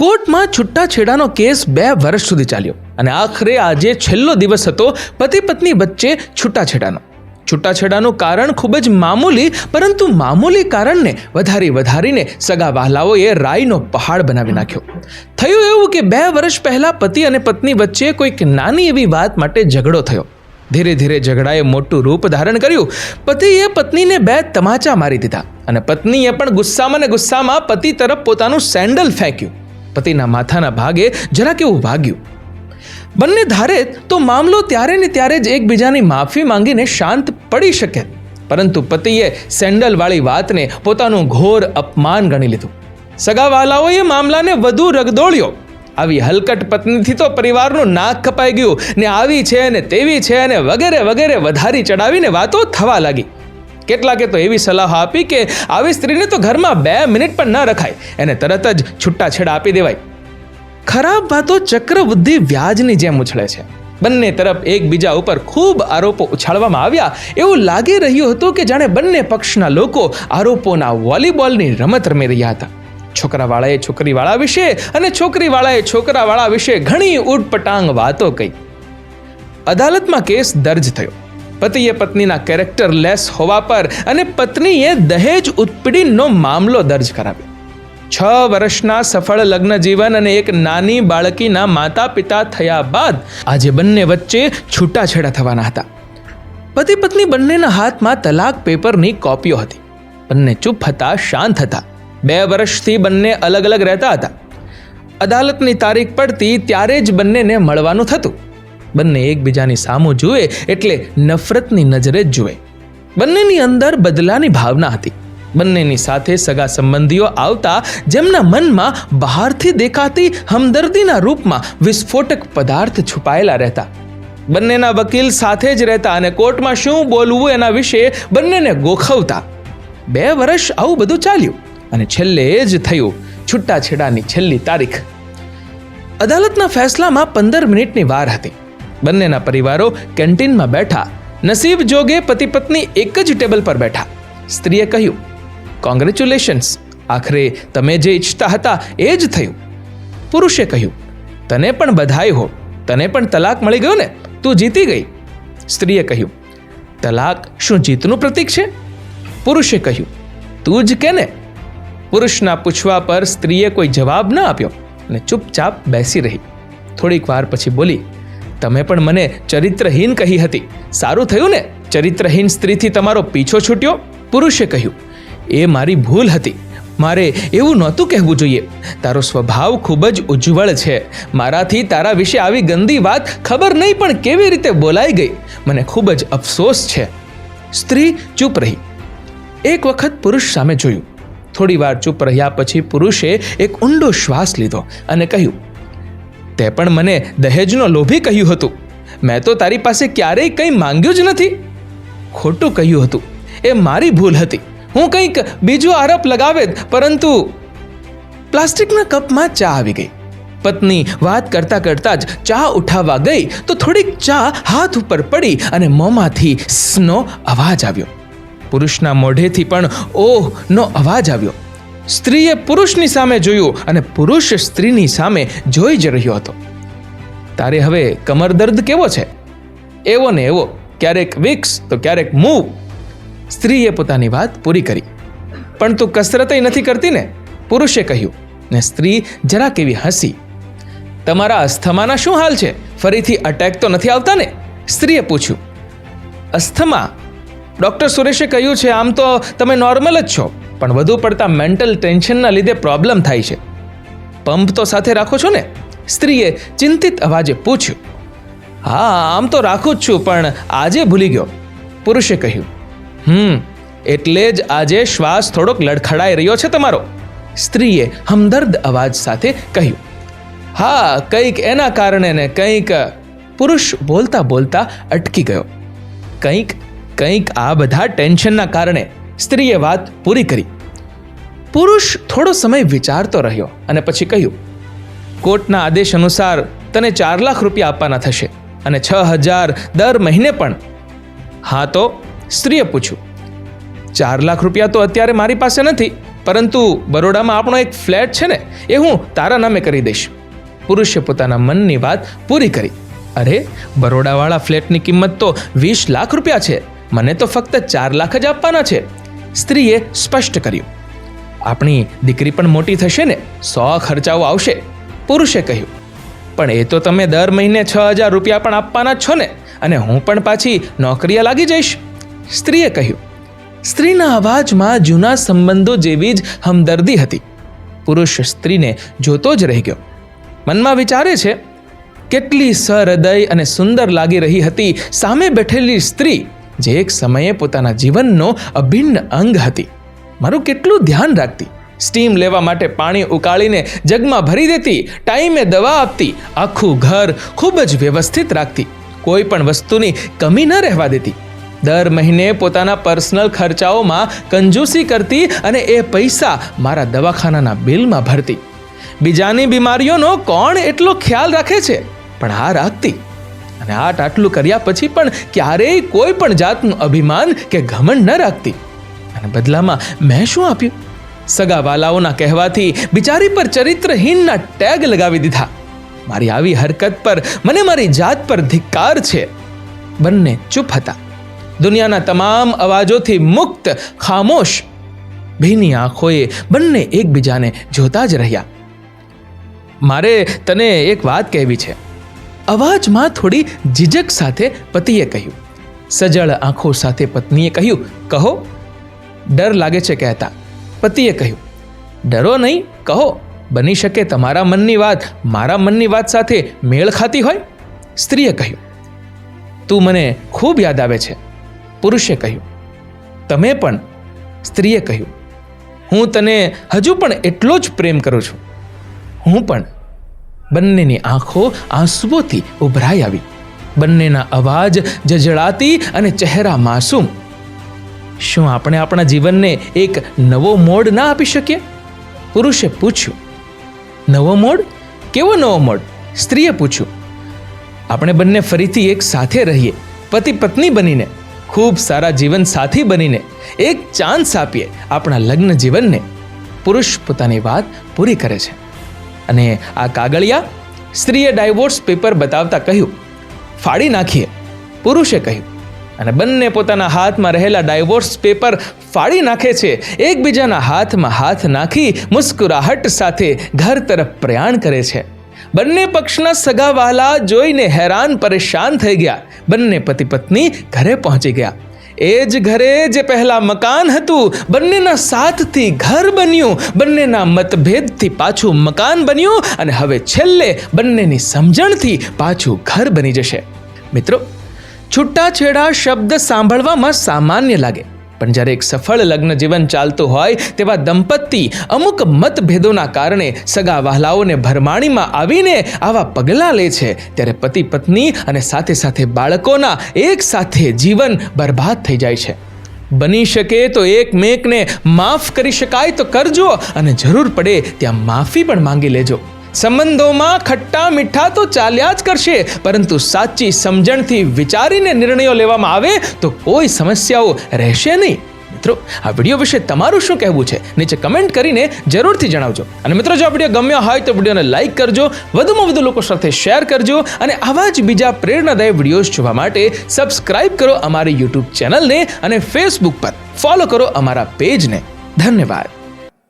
કોર્ટમાં છૂટાછેડાનો કેસ બે વર્ષ સુધી ચાલ્યો. અને આખરે આજે છેલ્લો દિવસ હતો પતિ પત્ની વચ્ચે છૂટાછેડાનો. છૂટાછેડાનું કારણ ખૂબ જ મામૂલી, પરંતુ મામૂલી કારણને વધારી વધારીને સગા વહાલાઓએ રાઈનો પહાડ બનાવી નાખ્યો. થયું એવું કે બે વર્ષ પહેલાં પતિ અને પત્ની વચ્ચે કોઈક નાની એવી વાત માટે ઝઘડો થયો. ધીરે ધીરે ઝઘડાએ મોટું રૂપ ધારણ કર્યું. પતિએ પત્નીને બે તમાચા મારી દીધા. અને પત્નીએ પણ ગુસ્સામાં ને ગુસ્સામાં પતિ તરફ પોતાનું સેન્ડલ ફેંક્યું. પતિના માથાના ભાગે જરાક એવું વાગ્યું? બંને ધારે તો મામલો ત્યારે ને ત્યારે જ એકબીજાની માફી માંગીને શાંત પડી શકે. પરંતુ પતિએ સેન્ડલવાળી વાતને પોતાનું ઘોર અપમાન ગણી લીધું. સગાવાલાઓએ મામલાને વધુ રગદોળ્યો. આવી હલકટ પત્નીથી તો પરિવારનું નાક કપાઈ ગયું ને આવી છે ને તેવી છે અને વગેરે વગેરે વધારી ચડાવીને વાતો થવા લાગી. કેટલાકે તો એવી સલાહ આપી કે આવી સ્ત્રીને તો ઘરમાં બે મિનિટ પણ ન રખાય, એને તરત જ છૂટાછેડા આપી દેવાય. ખરાબ વાતો ચક્રવૃદ્ધિ વ્યાજની જેમ ઉછળે છે. બંને તરફ એકબીજા ઉપર ખૂબ આરોપો ઉછાળવામાં આવ્યા. એવું લાગી રહ્યું હતું કે જાણે બંને પક્ષના લોકો આરોપોના વોલીબોલની રમત રમી રહ્યા હતા. છોકરાવાળાએ છોકરીવાળા વિશે અને છોકરીવાળાએ છોકરાવાળા વિશે ઘણી ઉટપટાંગ વાતો કહી. અદાલતમાં કેસ દર્જ થયો. પતિએ પત્નીના કેરેક્ટર લેસ હોવા પર અને પત્નીએ દહેજ ઉત્પીડનનો મામલો દર્જ કરાવ્યો. છ વર્ષના સફળ લગ્ન જીવન અને એક નાની બાળકીના માતા પિતા થયા બાદ આજે બંને વચ્ચે છૂટાછેડા થવાના હતા. પતિ પત્ની બંનેના હાથમાં તલાક પેપરની કોપીઓ હતી. બંને ચૂપ હતા, શાંત હતા. બે વર્ષથી બંને અલગ અલગ રહેતા હતા. અદાલતની તારીખ પડતી ત્યારે જ બંનેને મળવાનું થતું. બંને એકબીજાની સામું જુએ એટલે નફરતની નજરે જ જુએ. બંનેની અંદર બદલાની ભાવના હતી. બંનેની સાથે સગા સંબંધીઓ આવતા જેમના મનમાં બહારથી દેખાતી હમદર્દીના રૂપમાં વિસ્ફોટક પદાર્થ છુપાયેલા રહેતા. બંનેના વકીલ સાથે જ રહેતા અને કોર્ટમાં શું બોલવું એના વિશે બંનેને ગોખવતા. બે વર્ષ આવું બધું ચાલ્યું અને છેલ્લે જ થયું છૂટાછેડાની છેલ્લી તારીખ. અદાલતના ફેસલામાં પંદર મિનિટની વાર હતી. બંનેના પરિવારો કેન્ટીનમાં બેઠા નસીબ જોગે પતિ પત્ની એક જ ટેબલ પર બેઠા. સ્ત્રીએ કહ્યું કોંગ્રેચ્યુલેશન્સ આખરે તમે જે ઈચ્છતા હતા એ જ થયું. પુરુષે કહ્યું, તને પણ બધાઈ હો, તને પણ તલાક મળી ગયો ને, તું જીતી ગઈ. સ્ત્રીએ કહ્યું, તલાક શું જીતનું પ્રતીક છે? પુરુષે કહ્યું, તું જ કે ને પુરુષના પૂછવા પર સ્ત્રીએ કોઈ જવાબ ન આપ્યો અને ચૂપચાપ બેસી રહી. થોડીક વાર પછી બોલી તમે પણ મને ચરિત્રહીન કહી હતી. સારું થયું ને? ચરિત્રહીન સ્ત્રીથી તમારો પીછો છૂટ્યો? પુરુષે કહ્યું, એ મારી ભૂલ હતી. મારે એવું નહોતું કહેવું જોઈએ. તારો સ્વભાવ ખૂબ જ ઉજ્જવળ છે. મારાથી તારા વિશે આવી ગંદી વાત ખબર નહીં પણ કેવી રીતે બોલાઈ ગઈ? મને ખૂબ જ અફસોસ છે. સ્ત્રી ચૂપ રહી. એક વખત પુરુષ સામે જોયું. થોડી વાર ચૂપ રહ્યા પછી પુરુષે એક ઊંડો શ્વાસ લીધો અને કહ્યું તે પણ મને દહેજનો લોભી કહ્યું હતું. મેં તો તારી પાસે ક્યારેય કંઈ માંગ્યું જ નથી. ખોટું કહ્યું હતું. એ મારી ભૂલ હતી. હું કંઈક બીજો આરોપ લગાવે, પરંતુ પ્લાસ્ટિકના કપમાં ચા આવી ગઈ. પત્ની વાત કરતા કરતા જ ચા ઉઠાવવા ગઈ, તો થોડીક ચા હાથ ઉપર પડી અને મોંમાંથી સ્નો અવાજ આવ્યો. પુરુષના મોઢેથી પણ ઓહ નો અવાજ આવ્યો. સ્ત્રીએ પુરુષની સામે જોયું અને પુરુષ સ્ત્રીની સામે જોઈ જ રહ્યો હતો. તારે હવે કમર દર્દ કેવો છે? એવો ને એવો, ક્યારેક વિક્સ, તો ક્યારેક મૂવ. સ્ત્રીએ પોતાની વાત પૂરી કરી. પણ તું કસરતય નથી કરતી ને? પુરુષે કહ્યું. ને સ્ત્રી જરા કેવી હસી. તમારા અસ્થમાના શું હાલ છે? ફરીથી અટેક તો નથી આવતા ને? સ્ત્રીએ પૂછ્યું. અસ્થમા? ડૉક્ટર સુરેશે કહ્યું છે, આમ તો તમે નોર્મલ જ છો. પણ વધુ પડતા મેન્ટલ ટેન્શનના લીધે પ્રોબ્લેમ થાય છે. પંપ તો સાથે રાખો છો ને? સ્ત્રીએ ચિંતિત અવાજે પૂછ્યું. હા, આમ તો રાખું જ છું, પણ આજે ભૂલી ગયો. પુરુષે કહ્યું. હમ, એટલે જ આજે શ્વાસ થોડોક લડખડાઈ રહ્યો છે તમારો. સ્ત્રીએ હમદર્દ અવાજ સાથે કહ્યું. હા, કંઈક એના કારણે ને કંઈક પુરુષ બોલતા બોલતા અટકી ગયો. કંઈક કંઈક આ બધા ટેન્શનના કારણે. સ્ત્રીએ વાત પૂરી કરી. પુરુષ થોડો સમય વિચારતો રહ્યો અને પછી કહ્યું, કોર્ટના આદેશ અનુસાર તને ચાર લાખ રૂપિયા આપવાના થશે અને છ હજાર દર મહિને પણ. હા તો? સ્ત્રીએ પૂછ્યું. ચાર લાખ રૂપિયા તો અત્યારે મારી પાસે નથી, પરંતુ બરોડામાં આપણો એક ફ્લેટ છે ને, એ હું તારા નામે કરી દઈશ. પુરુષે પોતાના મનની વાત પૂરી કરી. અરે, બરોડાવાળા ફ્લેટની કિંમત તો વીસ લાખ રૂપિયા છે. મને તો ફક્ત ચાર લાખ જ આપવાના છે. સ્ત્રીએ સ્પષ્ટ કર્યું, આપણી દીકરી પણ મોટી થશે ને, સો ખર્ચાઓ આવશે, પુરુષે કહ્યું. પણ એ તો તમે દર મહિને છ હજાર રૂપિયા પણ આપવાના જ છો ને, અને હું પણ પાછી નોકરીએ લાગી જઈશ. સ્ત્રીએ કહ્યું, સ્ત્રીના અવાજમાં જૂના સંબંધો જેવી જ હમદર્દી હતી. પુરુષ સ્ત્રીને જોતો જ રહી ગયો. મનમાં વિચારે છે, કેટલી સહૃદય અને સુંદર લાગી રહી હતી સામે બેઠેલી સ્ત્રી જે એક સમયે પોતાના જીવનનો અભિન્ન અંગ હતી. મારું કેટલું ધ્યાન રાખતી. સ્ટીમ લેવા માટે પાણી ઉકાળીને જગમાં ભરી દેતી, ટાઈમે દવા આપતી, આખું ઘર ખૂબ જ વ્યવસ્થિત રાખતી. કોઈ પણ વસ્તુની કમી ન રહેવા દેતી. દર મહિને પોતાના પર્સનલ ખર્ચાઓમાં કંજૂસી કરતી અને એ પૈસા મારા દવાખાનાના બિલમાં ભરતી. બીજાની બીમારીઓનો કોણ એટલો ખ્યાલ રાખે છે? પણ આ રાખતી. અને આટ આટલું કર્યા પછી પણ ક્યારેય કોઈ પણ જાતનું અભિમાન કે ઘમંડ ન રાખતી. અને બદલામાં મેં શું આપ્યું? સગા વાલાઓના કહેવાથી બિચારી પર ચરિત્રહીનના ટેગ લગાવી દીધા. મારી આવી હરકત પર મને મારી જાત પર ધિક્કાર છે. બંને ચૂપ હતા. દુનિયાના તમામ અવાજોથી મુક્ત, ખામોશ, ભીની આંખોએ બંને એકબીજાને જોતા જ રહ્યા. મારે તને એક વાત કહેવી છે. અવાજમાં થોડી ઝીઝક સાથે પતિએ કહ્યું. સજળ આંખો સાથે પત્નીએ કહ્યું, કહો. ડર લાગે છે, કહેતા. પતિએ કહ્યું, ડરો નહીં, કહો. બની શકે તમારા મનની વાત, મારા મનની વાત સાથે મેળ ખાતી હોય? સ્ત્રીએ કહ્યું, તું મને ખૂબ યાદ આવે છે. પુરુષે કહ્યું, તમે પણ. સ્ત્રીએ કહ્યું, હું તને હજુ પણ એટલો જ પ્રેમ કરું છું. હું પણ. બંનેની આંખો આંસુઓથી ઉભરાઈ આવી. બંનેના અવાજ જજળાતી અને ચહેરા માસૂમ. શું આપણે આપણા જીવનને એક નવો મોડ ના આપી શકીએ? પુરુષે પૂછ્યું. નવો મોડ? કેવો નવો મોડ? સ્ત્રીએ પૂછ્યું. આપણે બંને ફરીથી એક સાથે રહીએ, પતિ પત્ની બનીને, ખૂબ સારા જીવન સાથી બનીને, એક ચાન્સ આપીએ આપણા લગ્ન જીવનને. પુરુષ પોતાની વાત પૂરી કરે છે. અને આ કાગળિયા સ્ત્રીએ ડાયવોર્સ પેપર બતાવતા કહ્યું, ફાડી નાખીએ. પુરુષે કહ્યું, અને બંને પોતાના હાથમાં રહેલા ડાયવોર્સ પેપર ફાડી નાખે છે. એકબીજાના હાથમાં હાથ નાખી મુસ્કુરાહટ સાથે ઘર તરફ પ્રયાણ કરે છે. બંને પક્ષના સગાવાલા જોઈને હેરાન પરેશાન થઈ ગયા. બંને પતિ પત્ની ઘરે પહોંચી ગયા. એ જ ઘરે જે પહેલા મકાન હતું, બંનેના સાથથી ઘર બન્યું, બંનેના મતભેદથી પાછું મકાન બન્યું અને હવે છેલ્લે બંનેની સમજણથી પાછું ઘર બની જશે. મિત્રો, છૂટાછેડા શબ્દ સાંભળવામાં સામાન્ય લાગે. પણ જ્યારે એક સફળ લગ્ન જીવન ચાલતું હોય તેવા દંપતી અમુક મતભેદોના કારણે સગા વહાલાઓને ભરમાણીમાં આવીને આવા પગલાં લે છે. ત્યારે પતિ પત્ની અને સાથે સાથે બાળકોના એક સાથે જીવન બરબાદ થઈ જાય છે. બની શકે તો એકમેકને માફ કરી શકાય તો કરજો અને જરૂર પડે ત્યાં માફી પણ માંગી લેજો. સંબંધોમાં ખટ્ટા મીઠા તો ચાલ્યા જ કરશે, પરંતુ સાચી સમજણથી વિચારીને નિર્ણયો લેવામાં આવે તો કોઈ સમસ્યાઓ રહેશે નહીં. મિત્રો, આ વીડિયો વિશે તમારું શું કહેવું છે? નીચે કમેન્ટ કરીને જરૂરથી જણાવજો. અને મિત્રો, જો આ વીડિયો ગમ્યો હોય તો વિડીયોને લાઇક કરજો, વધુમાં વધુ લોકો સાથે શેર કરજો, અને આવા જ બીજા પ્રેરણાદાયી વિડીયોઝ જોવા માટે સબસ્ક્રાઇબ કરો અમારી યુટ્યુબ ચેનલને અને ફેસબુક પર. ફોલો કરો અમારા પેજને. ધન્યવાદ.